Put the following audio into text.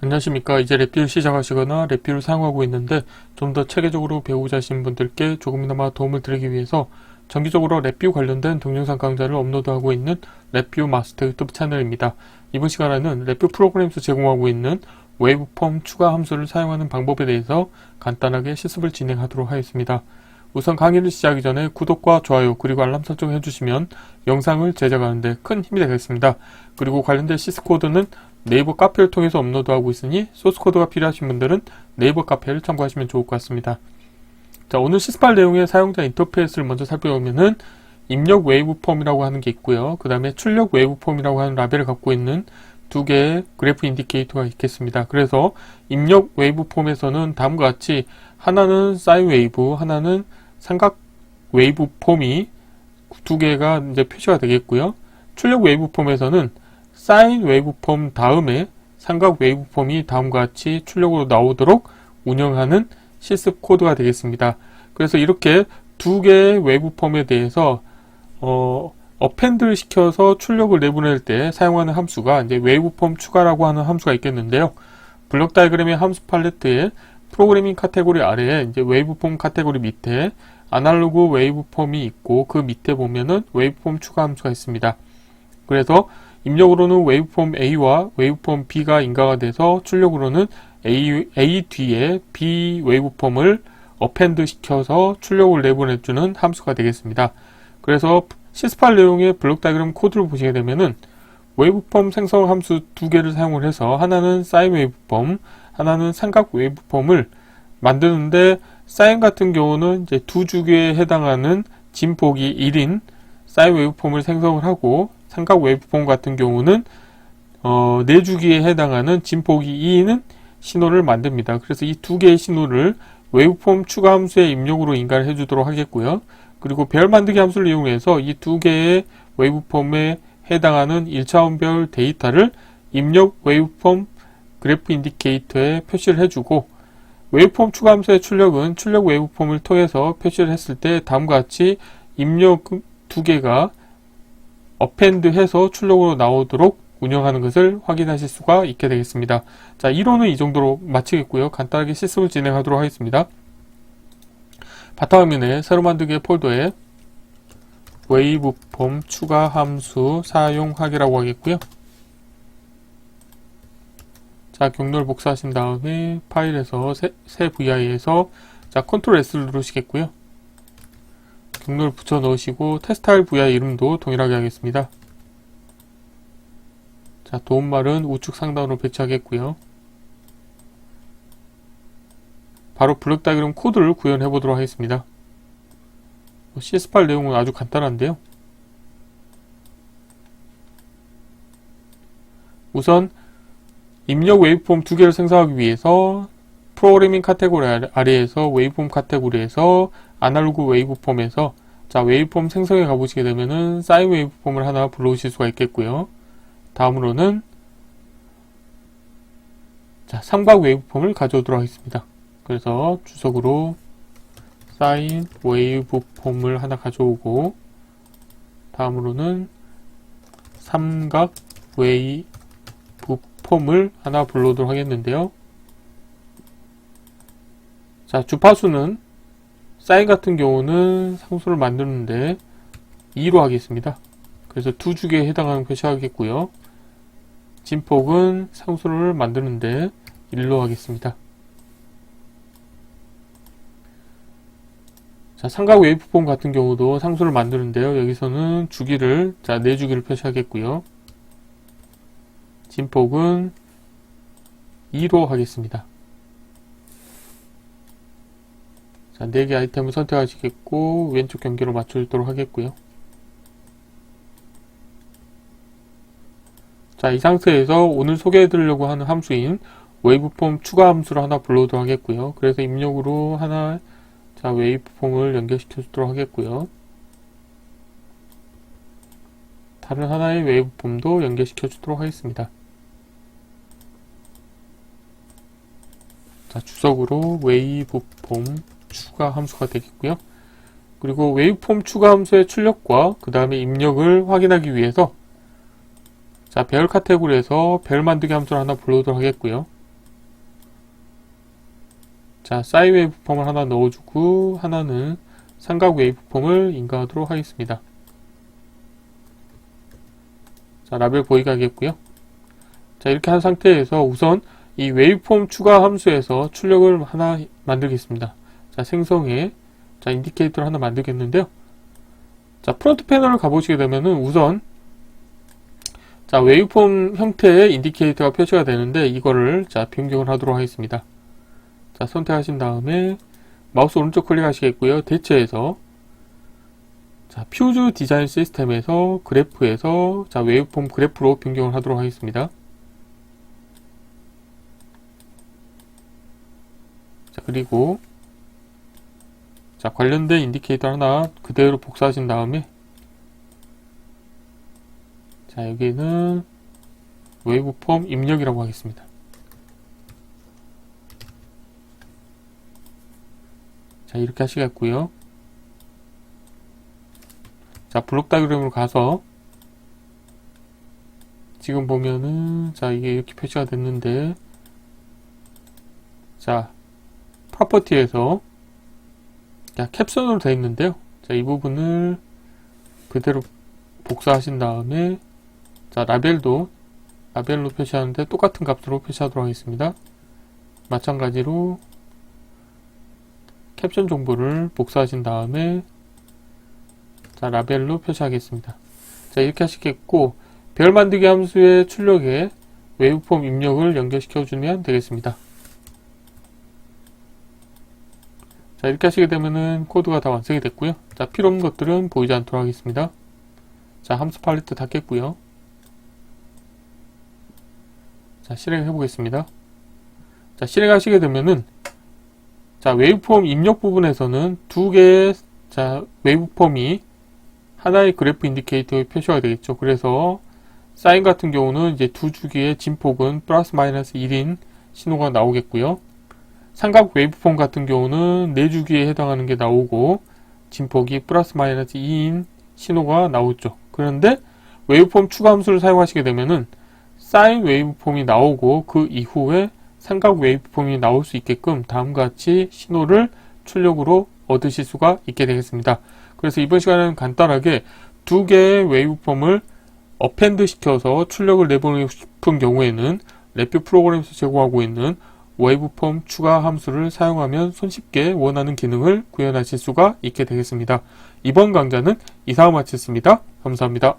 안녕하십니까. 이제 랩뷰를 시작하시거나 랩뷰를 사용하고 있는데 좀 더 체계적으로 배우자 하신 분들께 조금이나마 도움을 드리기 위해서 정기적으로 랩뷰 관련된 동영상 강좌를 업로드하고 있는 랩뷰 마스터 유튜브 채널입니다. 이번 시간에는 랩뷰 프로그램에서 제공하고 있는 웨이브폼 추가 함수를 사용하는 방법에 대해서 간단하게 실습을 진행하도록 하겠습니다. 우선 강의를 시작하기 전에 구독과 좋아요 그리고 알람 설정 해주시면 영상을 제작하는데 큰 힘이 되겠습니다. 그리고 관련된 시스 코드는 네이버 카페를 통해서 업로드하고 있으니 소스코드가 필요하신 분들은 네이버 카페를 참고하시면 좋을 것 같습니다. 자, 오늘 시스팔 내용의 사용자 인터페이스를 먼저 살펴보면은 입력 웨이브 폼이라고 하는 게 있고요. 그 다음에 출력 웨이브 폼이라고 하는 라벨을 갖고 있는 두 개의 그래프 인디케이터가 있겠습니다. 그래서 입력 웨이브 폼에서는 다음과 같이 하나는 사인 웨이브, 하나는 삼각 웨이브 폼이 두 개가 이제 표시가 되겠고요. 출력 웨이브 폼에서는 사인 웨이브폼 다음에 삼각 웨이브폼이 다음과 같이 출력으로 나오도록 운영하는 실습 코드가 되겠습니다. 그래서 이렇게 두 개의 웨이브폼에 대해서 어, 어펜드를 시켜서 출력을 내보낼 때 사용하는 함수가 이제 웨이브폼 추가라고 하는 함수가 있겠는데요. 블록 다이그램의 함수 팔레트에 프로그래밍 카테고리 아래에 이제 웨이브폼 카테고리 밑에 아날로그 웨이브폼이 있고 그 밑에 보면은 웨이브폼 추가 함수가 있습니다. 그래서 입력으로는 웨이브폼 A와 웨이브폼 B가 인가가 돼서 출력으로는 A, A 뒤에 B 웨이브폼을 어펜드 시켜서 출력을 내보내주는 함수가 되겠습니다. 그래서 시스팔 내용의 블록 다이그램 코드를 보시게 되면은 웨이브폼 생성 함수 두 개를 사용을 해서 하나는 사인 웨이브폼, 하나는 삼각 웨이브폼을 만드는데 사인 같은 경우는 이제 두 주기에 해당하는 진폭이 1인 사인 웨이브폼을 생성을 하고 삼각 웨이브폼 같은 경우는 어, 네 주기에 해당하는 진폭이 2는 신호를 만듭니다. 그래서 이 두 개의 신호를 웨이브폼 추가 함수의 입력으로 인가를 해주도록 하겠고요. 그리고 별 만들기 함수를 이용해서 이 두 개의 웨이브폼에 해당하는 1차원별 데이터를 입력 웨이브폼 그래프 인디케이터에 표시를 해주고 웨이브폼 추가 함수의 출력은 출력 웨이브폼을 통해서 표시를 했을 때 다음과 같이 입력 두 개가 어펜드 해서 출력으로 나오도록 운영하는 것을 확인하실 수가 있게 되겠습니다. 자, 이론은 이 정도로 마치겠고요. 간단하게 실습을 진행하도록 하겠습니다. 바탕화면에 새로 만들기 폴더에 웨이브폼 추가 함수 사용하기라고 하겠고요. 자, 경로를 복사하신 다음에 파일에서 새, 새 VI에서 자, 컨트롤 S를 누르시겠고요. 경로를 붙여 넣으시고 테스타일 VI 이름도 동일하게 하겠습니다. 자, 도움말은 우측 상단으로 배치하겠고요. 바로 블록 다이그램 코드를 구현해 보도록 하겠습니다. CS8 내용은 아주 간단한데요. 우선 입력 웨이브폼 두 개를 생성하기 위해서 프로그래밍 카테고리 아래에서 웨이브폼 카테고리에서 아날로그 웨이브폼에서 자 웨이브폼 생성에 가보시게 되면은 사인 웨이브폼을 하나 불러오실 수가 있겠고요. 다음으로는 자 삼각 웨이브폼을 가져오도록 하겠습니다. 그래서 주석으로 사인 웨이브폼을 하나 가져오고 다음으로는 삼각 웨이브폼을 하나 불러오도록 하겠는데요. 자 주파수는 사인 같은 경우는 상수를 만드는데 2로 하겠습니다. 그래서 두 주기에 해당하는 표시 하겠고요. 진폭은 상수를 만드는데 1로 하겠습니다. 자, 삼각 웨이브폼 같은 경우도 상수를 만드는데요. 여기서는 주기를, 자, 네 주기를 표시하겠고요. 진폭은 2로 하겠습니다. 자, 4개 아이템을 선택하시겠고, 왼쪽 경계로 맞춰주도록 하겠고요. 자, 이 상태에서 오늘 소개해드리려고 하는 함수인 웨이브폼 추가 함수를 하나 불러오도록 하겠고요. 그래서 입력으로 하나, 자, 웨이브폼을 연결시켜 주도록 하겠고요. 다른 하나의 웨이브폼도 연결시켜 주도록 하겠습니다. 자, 주석으로 웨이브폼 추가 함수가 되겠고요. 그리고 웨이브폼 추가 함수의 출력과 그 다음에 입력을 확인하기 위해서 자, 별 카테고리에서 별 만들기 함수를 하나 불러오도록 하겠고요. 자, 사인 웨이브폼을 하나 넣어주고 하나는 삼각 웨이브폼을 인가하도록 하겠습니다. 자, 라벨 보이게 하겠고요. 자, 이렇게 한 상태에서 우선 이 웨이브폼 추가 함수에서 출력을 하나 만들겠습니다. 자, 생성에 자, 인디케이터를 하나 만들겠는데요. 자, 프론트 패널을 가보시게 되면은 우선 자, 웨이브폼 형태의 인디케이터가 표시가 되는데 이거를 자, 변경을 하도록 하겠습니다. 자, 선택하신 다음에 마우스 오른쪽 클릭하시겠고요. 대체해서 자, 퓨즈 디자인 시스템에서 그래프에서 자, 웨이브폼 그래프로 변경을 하도록 하겠습니다. 자, 그리고 자, 관련된 인디케이터 하나 그대로 복사하신 다음에 자, 여기는 웨이브 폼 입력이라고 하겠습니다. 자, 이렇게 하시겠고요. 자, 블록 다이그램으로 가서 지금 보면은 자, 이게 이렇게 표시가 됐는데 자, 프로퍼티에서 자, 캡션으로 되어 있는데요. 자, 이 부분을 그대로 복사하신 다음에 자, 라벨도 라벨로 표시하는데 똑같은 값으로 표시하도록 하겠습니다. 마찬가지로 캡션 정보를 복사하신 다음에 자, 라벨로 표시하겠습니다. 자, 이렇게 하시겠고 별 만들기 함수의 출력에 웨이브폼 입력을 연결시켜 주면 되겠습니다. 자, 이렇게 하시게 되면은 코드가 다 완성이 됐고요. 자, 필요 없는 것들은 보이지 않도록 하겠습니다. 자, 함수 팔레트 닫겠고요. 자, 실행해 보겠습니다. 자, 실행하시게 되면은 자, 웨이브폼 입력 부분에서는 두 개의 자, 웨이브폼이 하나의 그래프 인디케이터에 표시가 되겠죠. 그래서 사인 같은 경우는 이제 두 주기의 진폭은 플러스 마이너스 1인 신호가 나오겠고요. 삼각 웨이브폼 같은 경우는 네 주기에 해당하는 게 나오고 진폭이 플러스 마이너스 2인 신호가 나오죠. 그런데 웨이브폼 추가 함수를 사용하시게 되면은 사인 웨이브폼이 나오고 그 이후에 삼각 웨이브폼이 나올 수 있게끔 다음과 같이 신호를 출력으로 얻으실 수가 있게 되겠습니다. 그래서 이번 시간에는 간단하게 두 개의 웨이브폼을 어펜드 시켜서 출력을 내보내고 싶은 경우에는 랩뷰 프로그램에서 제공하고 있는 웨이브 폼 추가 함수를 사용하면 손쉽게 원하는 기능을 구현하실 수가 있게 되겠습니다. 이번 강좌는 이상을 마쳤습니다. 감사합니다.